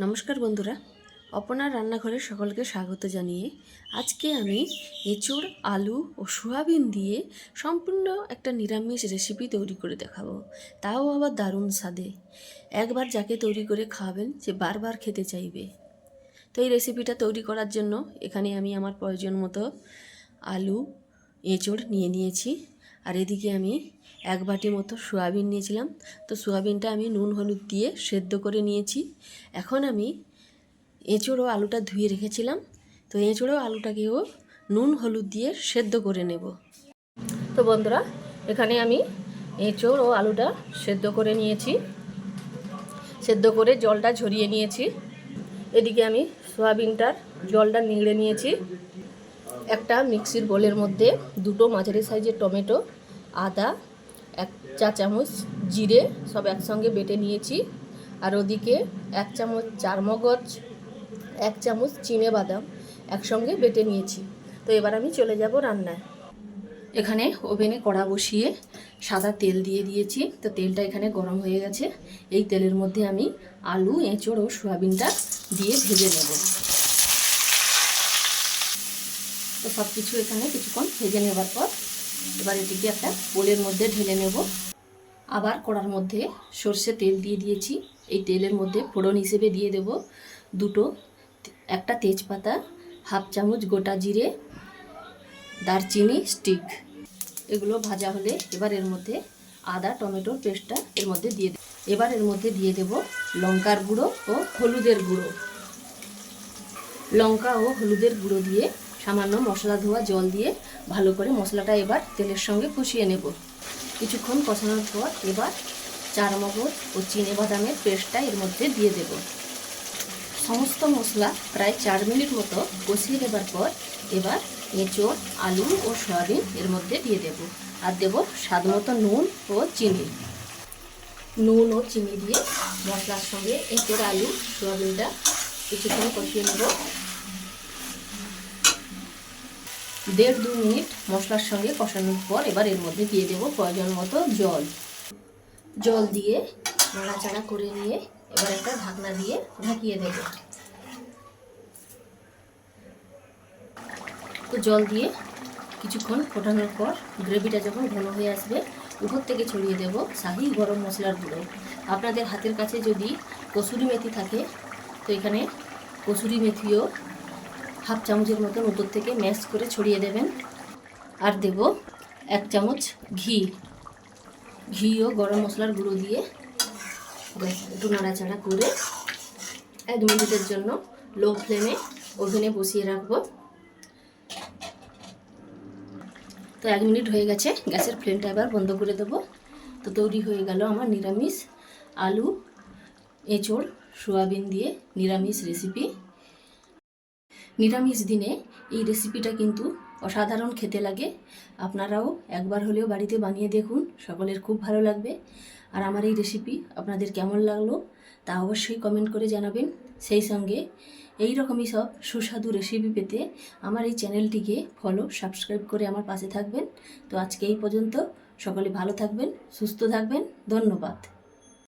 নমস্কার বন্ধুরা, অপনার রান্নাঘরে সকলকে স্বাগত জানিয়ে আজকে আমি এঁচোড়, আলু ও সোয়াবিন দিয়ে সম্পূর্ণ একটা নিরামিষ রেসিপি তৈরি করে দেখাবো। তাও আবার দারুণ স্বাদে। একবার যাকে তৈরি করে খাওয়াবেন, সে বারবার খেতে চাইবে। তো এই রেসিপিটা তৈরি করার জন্য এখানে আমি আমার প্রয়োজন মতো আলু, এঁচোড় নিয়ে নিয়েছি। আর এদিকে আমি এক বাটি মতো সোয়াবিন নিয়েছিলাম। তো সোয়াবিনটা আমি নুন, হলুদ দিয়ে সেদ্ধ করে নিয়েছি। এখন আমি এঁচোড় আলুটা ধুয়ে রেখেছিলাম। তো এঁচোড় আলুটাকেও নুন, হলুদ দিয়ে সেদ্ধ করে নেব। তো বন্ধুরা, এখানে আমি এঁচোড় ও আলুটা সেদ্ধ করে নিয়েছি। সেদ্ধ করে জলটা ঝরিয়ে নিয়েছি। এদিকে আমি সোয়াবিনটার জলটা নিংড়ে নিয়েছি। একটা মিক্সির বোলের মধ্যে দুটো মাঝারি সাইজের টমেটো, আদা, এক চা চামচ জিরে সব একসঙ্গে বেটে নিয়েছি। আর ওদিকে এক চামচ চারমগজ, এক চামচ চিনে বাদাম একসঙ্গে বেটে নিয়েছি। তো এবার আমি চলে যাব রান্নায়। এখানে ওভেনে কড়া বসিয়ে সাদা তেল দিয়ে দিয়েছি। তো তেলটা এখানে গরম হয়ে গেছে। এই তেলের মধ্যে আমি আলু, এঁচড় ও সোয়াবিনটা দিয়ে ভেজে নেব তো সব কিছু এখানে কিছুক্ষণ ভেজে নেবার পর এবার এটিকে একটা পোলের মধ্যে ঢেলে নেব। আবার কড়ার মধ্যে সর্ষে তেল দিয়ে দিয়েছি। এই তেলের মধ্যে ফোড়ন হিসেবে দিয়ে দেব দুটো একটা তেজপাতা, হাফ চামচ গোটা জিরে, দারচিনি, স্টিক। এগুলো ভাজা হলে এবার এর মধ্যে আদা, টমেটোর পেস্টটা এর মধ্যে দিয়ে এবার এর মধ্যে দিয়ে দেব লঙ্কার গুঁড়ো ও হলুদের গুঁড়ো। লঙ্কা ও হলুদের গুঁড়ো দিয়ে সামান্য মশলা ধোয়া জল দিয়ে ভালো করে মশলাটা এবার তেলের সঙ্গে কষিয়ে নেব। কিছুক্ষণ কষানোর পর এবার চার মগজ ও চিনে বাদামের পেস্টটা এর মধ্যে দিয়ে দেব। সমস্ত মশলা প্রায় চার মিনিট মতো কষিয়ে নেবার পর এবার এঁচড়, আলু ও সয়াবিন এর মধ্যে দিয়ে দেব আর দেব স্বাদ মতো নুন ও চিনি। নুন ও চিনি দিয়ে মশলার সঙ্গে এঁচড়, আলু, সয়াবিনটা কিছুক্ষণ কষিয়ে নেব। দেড় দু মিনিট মশলার সঙ্গে কষানোর পর এবার এর মধ্যে দিয়ে দেব প্রয়োজন মতো জল। জল দিয়ে নাড়াচাড়া করে নিয়ে এবার একটা ঢাকনা দিয়ে ঢাকিয়ে দেব। তো জল দিয়ে কিছুক্ষণ ফোটানোর পর গ্রেভিটা যখন ঘন হয়ে আসবে, উপর থেকে ছড়িয়ে দেব শাহি গরম মশলার গুঁড়ো। আপনাদের হাতের কাছে যদি কসুরি মেথি থাকে, তো এখানে কসুরি মেথিও হাফ চামচের মতন উপর থেকে ম্যাশ করে ছড়িয়ে দেবেন। আর দেব এক চামচ ঘি। ঘি ও গরম মশলার গুঁড়ো দিয়ে একটু নাড়াচাড়া করে এক মিনিটের জন্য লো ফ্লেমে ওভেনে বসিয়ে রাখব। তো এক মিনিট হয়ে গেছে, গ্যাসের ফ্লেমটা এবার বন্ধ করে দেবো। তো তৈরি হয়ে গেল আমার নিরামিষ আলু, এঁচড়, সোয়াবিন দিয়ে নিরামিষ রেসিপি। নিরামিষ দিনে এই রেসিপিটা কিন্তু অসাধারণ খেতে লাগে। আপনারাও একবার হলেও বাড়িতে বানিয়ে দেখুন, সকলের খুব ভালো লাগবে। আর আমার এই রেসিপি আপনাদের কেমন লাগল তা অবশ্যই কমেন্ট করে জানাবেন। সেই সঙ্গে এই রকমই সব সুস্বাদু রেসিপি পেতে আমার এই চ্যানেলটিকে ফলো সাবস্ক্রাইব করে আমার পাশে থাকবেন। তো আজকে এই পর্যন্ত সকলে ভালো থাকবেন, সুস্থ থাকবেন। ধন্যবাদ।